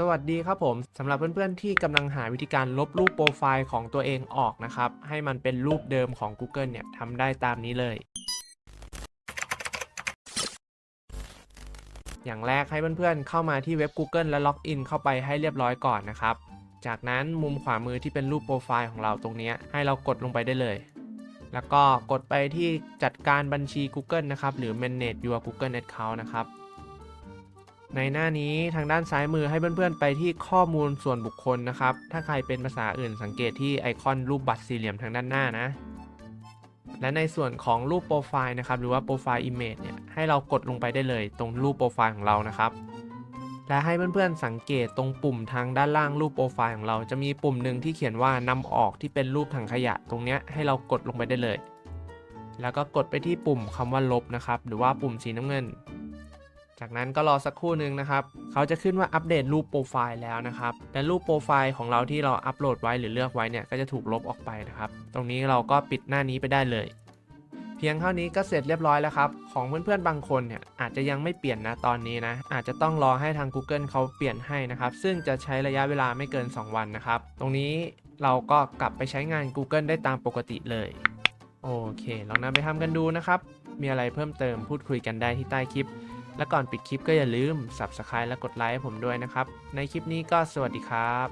สวัสดีครับผมสำหรับเพื่อนๆที่กำลังหาวิธีการลบรูปโปรไฟล์ของตัวเองออกนะครับ ให้มันเป็นรูปเดิมของ Google เนี่ยทำได้ตามนี้เลย อย่างแรกให้เพื่อนๆเข้ามาที่เว็บ Google และล็อกอินเข้าไปให้เรียบร้อยก่อนนะครับ จากนั้นมุมขวามือที่เป็นรูปโปรไฟล์ของเราตรงนี้ให้เรากดลงไปได้เลย แล้วก็กดไปที่จัดการบัญชี Google นะครับ หรือ manage your Google account นะครับ ในหน้านี้ทางด้านซ้ายมือให้เพื่อนๆ ไปที่ข้อมูลส่วนบุคคลนะครับ ถ้าใครเป็นภาษาอื่นสังเกตที่ไอคอนรูปบัตรสี่เหลี่ยมทางด้านหน้านะ และในส่วนของรูปโปรไฟล์นะครับ หรือว่าโปรไฟล์ image เนี่ย ให้เรากดลงไปได้เลย ตรงรูปโปรไฟล์ของเรานะครับ และให้เพื่อนๆ สังเกตตรงปุ่มทางด้านล่างรูปโปรไฟล์ของเรา จะมีปุ่มหนึ่งที่เขียนว่านำออกที่เป็นรูปถังขยะ ตรงเนี้ยให้เรากดลงไปได้เลย แล้วก็กดไปที่ปุ่มคำว่าลบนะครับ หรือว่าปุ่มสีน้ำเงิน จากนั้นก็รอสักครู่หนึ่งนะครับ เขาจะขึ้นว่าอัปเดตรูปโปรไฟล์แล้วนะครับ และรูปโปรไฟล์ของเราที่เราอัปโหลดไว้หรือเลือกไว้เนี่ยก็จะถูกลบออกไปนะครับ ตรงนี้เราก็ปิดหน้านี้ไปได้เลย เพียงเท่านี้ก็เสร็จเรียบร้อยแล้วครับ ของเพื่อนๆบางคนเนี่ยอาจจะยังไม่เปลี่ยนนะตอนนี้นะ อาจจะต้องรอให้ทาง Google เขาเปลี่ยนให้นะครับ ซึ่งจะใช้ระยะเวลาไม่เกิน 2 วันนะครับ ตรงนี้เราก็กลับไปใช้งาน Google ได้ตามปกติเลย โอเค ลองนำไปทำกันดูนะครับ มีอะไรเพิ่มเติมพูดคุยกันได้ที่ใต้คลิป และก่อนปิดคลิปก็อย่าลืม Subscribe และกดไลค์ให้ผมด้วยนะครับ ในคลิปนี้ก็สวัสดีครับ